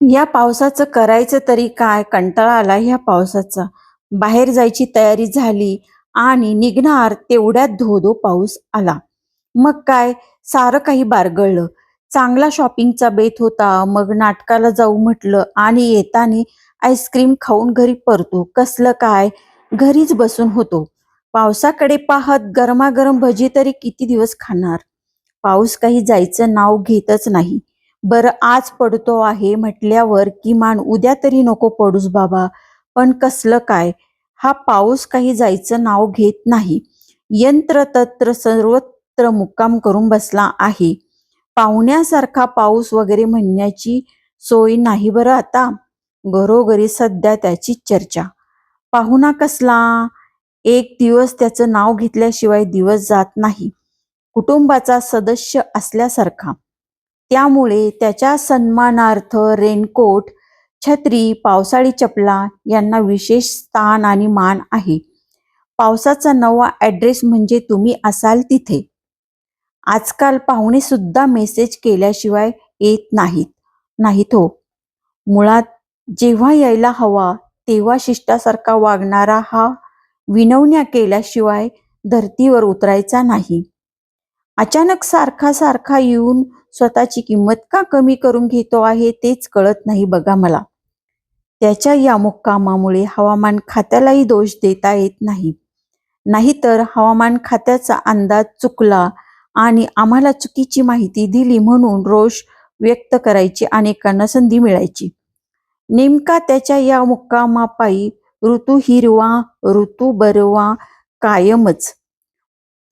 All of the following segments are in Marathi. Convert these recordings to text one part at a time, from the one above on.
या पावसाचं करायचं तरी काय? कंटाळा आला ह्या पावसाचा. बाहेर जायची तयारी झाली आणि निघणार तेवढ्यात धो धो पाऊस आला. मग काय? सारं काही बारगळलं. चांगला शॉपिंगचा बेत होता. मग नाटकाला जाऊ म्हटलं आणि येताना आईस्क्रीम खाऊन घरी परतो. कसलं काय? घरीच बसून होतो. पावसाकडे पाहत गरमागरम भजी तरी किती दिवस खाणार? पाऊस काही जायचं नाव घेतच नाही. बरं आज पडतो आहे म्हटल्यावर किमान उद्या तरी नको पडूस बाबा. पण कसलं काय? हा पाऊस काही जायचं नाव घेत नाही. यंत्र तत्र सर्वत्र मुक्काम करून बसला आहे. पाहुण्यासारखा पाऊस वगैरे म्हणण्याची सोय नाही बरं आता. घरोघरी सध्या त्याची चर्चा. पाहुणा कसला? एक दिवस त्याचं नाव घेतल्याशिवाय दिवस जात नाही. कुटुंबाचा सदस्य असल्यासारखा. त्यामुळे त्याच्या सन्मानार्थ रेनकोट छत्री पावसाळी चपला यांना विशेष स्थान आणि मान आहे. पावसाचा नवा ॲड्रेस म्हणजे तुम्ही असाल तिथे. आजकाल पाहुणे सुद्धा मेसेज केल्याशिवाय येत नाहीत. नाहीत हो. मुळात जेव्हा यायला हवा तेव्हा शिष्टासारखा वागणारा हा विनवण्या केल्याशिवाय धर्तीवर उतरायचा नाही. अचानक सारखा सारखा येऊन स्वतःची किंमत का कमी करून घेतो आहे तेच कळत नाही बघा मला. त्याच्या या मुक्कामामुळे हवामान खात्यालाही दोष देता येत नाही. नाहीतर हवामान खात्याचा अंदाज चुकला आणि आम्हाला चुकीची माहिती दिली म्हणून रोष व्यक्त करायची अनेकांना संधी मिळायची. नेमका त्याच्या या मुक्कामापायी ऋतू हिरवा ऋतू बरवा कायमच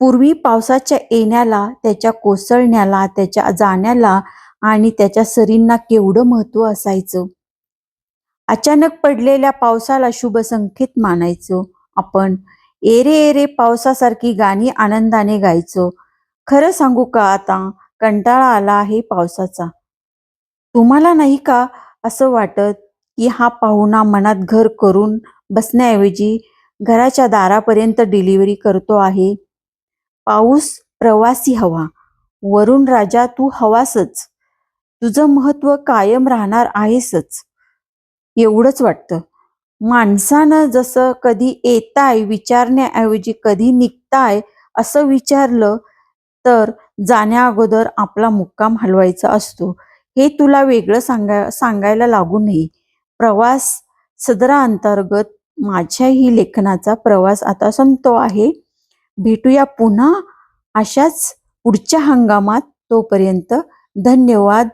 पूर्वी पावसाच्या येण्याला त्याच्या कोसळण्याला त्याच्या जाण्याला आणि त्याच्या सरींना केवढं महत्त्व असायचं? अचानक पडलेल्या पावसाला शुभ संकेत मानायचो आपण. एरे एरे पावसासारखी गाणी आनंदाने गायचो. खरं सांगू का आता? कंटाळा आला आहे पावसाचा. तुम्हाला नाही का असं वाटत की हा पाहुणा मनात घर करून बसण्याऐवजी घराच्या दारापर्यंत डिलिव्हरी करतो आहे? पाऊस प्रवासी हवा. वरुण राजा तू हवासच. तुझं महत्त्व कायम राहणार आहेसच. एवढंच वाटतं. माणसानं जसं कधी येताय विचारण्याऐवजी कधी निघताय असं विचारलं तर जाण्या अगोदर आपला मुक्काम हलवायचा असतो. हे तुला वेगळं सांगा सांगायला लागू नये. प्रवास सदरा अंतर्गत माझ्याही लेखनाचा प्रवास आता संपतो आहे. भेटूया पुन्हा अशाच पुढच्या हंगामात तोपर्यंत धन्यवाद.